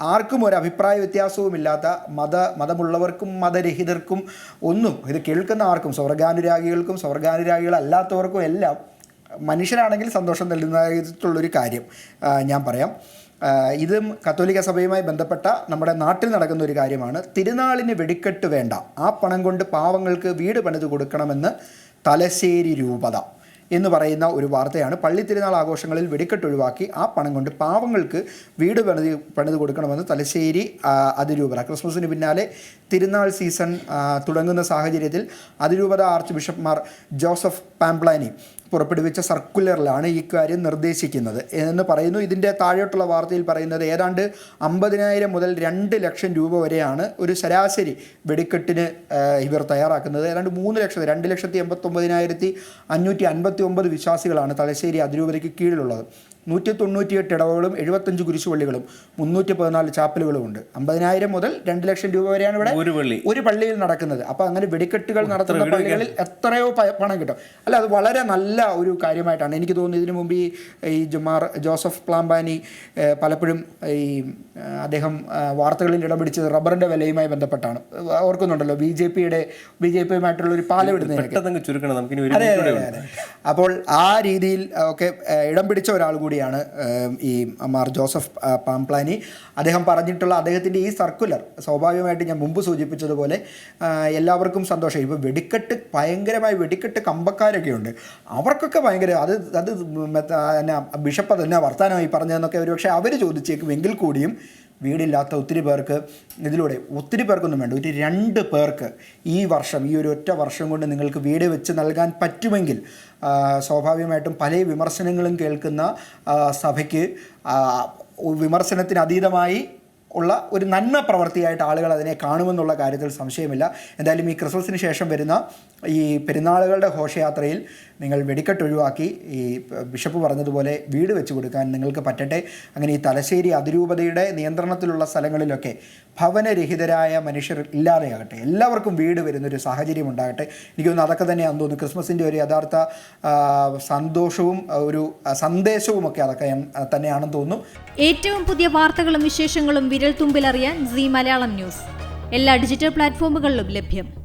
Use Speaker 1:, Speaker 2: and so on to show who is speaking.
Speaker 1: ആർക്കും ഒരു അഭിപ്രായ വ്യത്യാസവുമില്ലാത്ത മത മതമുള്ളവർക്കും മതരഹിതർക്കും ഒന്നും ഇത് കേൾക്കുന്ന ആർക്കും സ്വർഗാനുരാഗികൾക്കും സ്വർഗാനുരാഗികളല്ലാത്തവർക്കും എല്ലാം മനുഷ്യനാണെങ്കിൽ സന്തോഷം നൽകുന്നതായിട്ടുള്ളൊരു കാര്യം ഞാൻ പറയാം. ഇതും കത്തോലിക്ക സഭയുമായി ബന്ധപ്പെട്ട നമ്മുടെ നാട്ടിൽ നടക്കുന്ന ഒരു കാര്യമാണ്. തിരുനാളിന് വെടിക്കെട്ട് വേണ്ട. ആ പണം കൊണ്ട് പാവങ്ങൾക്ക് വീട് പണിത് കൊടുക്കണമെന്ന് തലശ്ശേരി രൂപത. എന്ന് പറയുന്ന ഒരു വാർത്തയാണ്. പള്ളി തിരുനാൾ ആഘോഷങ്ങളിൽ വെടിക്കെട്ട് ഒഴിവാക്കി ആ പണം കൊണ്ട് പാവങ്ങൾക്ക് വീട് പണിത് പണിത് കൊടുക്കണമെന്ന് തലശ്ശേരി അതിരൂപത. ക്രിസ്മസിന് പിന്നാലെ തിരുനാൾ സീസൺ തുടങ്ങുന്ന സാഹചര്യത്തിൽ അതിരൂപത ആർച്ച് ബിഷപ്പ്മാർ ജോസഫ് പാംപ്ലാനി പുറപ്പെടുവിച്ച സർക്കുലറിലാണ് ഈ കാര്യം നിർദ്ദേശിക്കുന്നത്. എന്ന് പറയുന്നു. ഇതിന്റെ താഴോട്ടുള്ള വാർത്തയിൽ പറയുന്നത് ഏതാണ്ട് അമ്പതിനായിരം മുതൽ രണ്ട് ലക്ഷം രൂപ വരെയാണ് ഒരു ശരാശരി വെടിക്കെട്ടിന് ഇവർ തയ്യാറാക്കുന്നത്. ഏതാണ്ട് മൂന്ന് ലക്ഷത്തി രണ്ട് ലക്ഷത്തി എൺപത്തൊമ്പതിനായിരത്തി അഞ്ഞൂറ്റി അൻപത്തി ഒമ്പത് വിശ്വാസികളാണ് തലശ്ശേരി അതിരൂപതയ്ക്ക് കീഴിലുള്ളത്. നൂറ്റി തൊണ്ണൂറ്റിയെട്ട് ഇടവകളും എഴുപത്തഞ്ച് കുരിശുപള്ളികളും മുന്നൂറ്റി പതിനാല് ചാപ്പലുകളും ഉണ്ട് അമ്പതിനായിരം മുതൽ രണ്ട് ലക്ഷം രൂപ വരെയാണ് ഇവിടെ
Speaker 2: ഒരു പള്ളി.
Speaker 1: ഒരു പള്ളിയിൽ നടക്കുന്നത്. അപ്പോൾ അങ്ങനെ വെടിക്കെട്ടുകൾ നടത്തുന്ന പള്ളികളിൽ എത്രയോ പണം കിട്ടും. അല്ല അത് വളരെ നല്ല ഒരു കാര്യമായിട്ടാണ്. എനിക്ക് തോന്നുന്നത് ഇതിനു മുമ്പ് ഈ ജുമാർ ജോസഫ് പ്ലാംബാനി പലപ്പോഴും ഈ അദ്ദേഹം വാർത്തകളിൽ ഇടം പിടിച്ചത് റബ്ബറിന്റെ വിലയുമായി ബന്ധപ്പെട്ടാണ്. ഓർക്കുന്നുണ്ടല്ലോ ബി ജെ പിയുടെ ബി ജെ പിയുമായിട്ടുള്ള ഒരു പാലം ഇടുന്ന
Speaker 2: പെട്ടെന്ന് ചുരുക്കണം. നമുക്കിനി ഒരു
Speaker 1: അതെ അതെ അതെ
Speaker 2: ഉണ്ട്.
Speaker 1: അപ്പോൾ ആ രീതിയിൽ ഒക്കെ ഇടം പിടിച്ച ഒരാൾ കൂടിയാണ് ഈ മാർ ജോസഫ് പാംപ്ലാനി. അദ്ദേഹം പറഞ്ഞിട്ടുള്ള അദ്ദേഹത്തിന്റെ ഈ സർക്കുലർ സ്വാഭാവികമായിട്ട് ഞാൻ മുമ്പ് സൂചിപ്പിച്ചതുപോലെ എല്ലാവർക്കും സന്തോഷം. ഇപ്പോൾ വെടിക്കെട്ട് ഭയങ്കരമായി വെടിക്കെട്ട് കമ്പക്കാരൊക്കെ ഉണ്ട് അവർക്കൊക്കെ ഭയങ്കര അത് അത് എന്നാ ബിഷപ്പ് തന്നെ വർത്തമാനമായി പറഞ്ഞതെന്നൊക്കെ ഒരുപക്ഷെ അവർ ചോദിച്ചേക്കും. എങ്കിൽ കൂടിയും വീടില്ലാത്ത ഒത്തിരി പേർക്ക് ഇതിലൂടെ ഒത്തിരി പേർക്കൊന്നും വേണ്ട. ഒരു രണ്ട് പേർക്ക് ഈ വർഷം ഈ ഒരു ഒറ്റ വർഷം കൊണ്ട് നിങ്ങൾക്ക് വീട് വെച്ച് നൽകാൻ പറ്റുമെങ്കിൽ സ്വാഭാവികമായിട്ടും പല വിമർശനങ്ങളും കേൾക്കുന്ന സഭയ്ക്ക് വിമർശനത്തിന് അതീതമായി ഉള്ള ഒരു നന്മ പ്രവൃത്തിയായിട്ട് ആളുകൾ അതിനെ കാണുമെന്നുള്ള കാര്യത്തിൽ സംശയമില്ല. എന്തായാലും ഈ ക്രിസ്മസിന് ശേഷം വരുന്ന ഈ പെരുന്നാളുകളുടെ ഘോഷയാത്രയിൽ നിങ്ങൾ വെടിക്കെട്ട് ഒഴിവാക്കി ഈ ബിഷപ്പ് പറഞ്ഞതുപോലെ വീട് വെച്ച് കൊടുക്കാൻ നിങ്ങൾക്ക് പറ്റട്ടെ. അങ്ങനെ ഈ തലശ്ശേരി അതിരൂപതയുടെ നിയന്ത്രണത്തിലുള്ള സ്ഥലങ്ങളിലൊക്കെ ഭവനരഹിതരായ മനുഷ്യർ ഇല്ലാതെയാകട്ടെ എല്ലാവർക്കും വീട് വരുന്നൊരു സാഹചര്യം ഉണ്ടാകട്ടെ. എനിക്ക് തോന്നുന്നു അതൊക്കെ തന്നെയാണെന്ന് തോന്നുന്നു ക്രിസ്മസിന്റെ ഒരു യഥാർത്ഥ സന്തോഷവും ഒരു സന്ദേശവും ഒക്കെ അതൊക്കെ തന്നെയാണെന്ന് തോന്നുന്നു.
Speaker 3: ഏറ്റവും പുതിയ വാർത്തകളും വിശേഷങ്ങളും വിരൽ തുമ്പിലറിയാൻ സി മലയാളം ന്യൂസ്. എല്ലാ ഡിജിറ്റൽ പ്ലാറ്റ്ഫോമുകളിലും ലഭ്യം.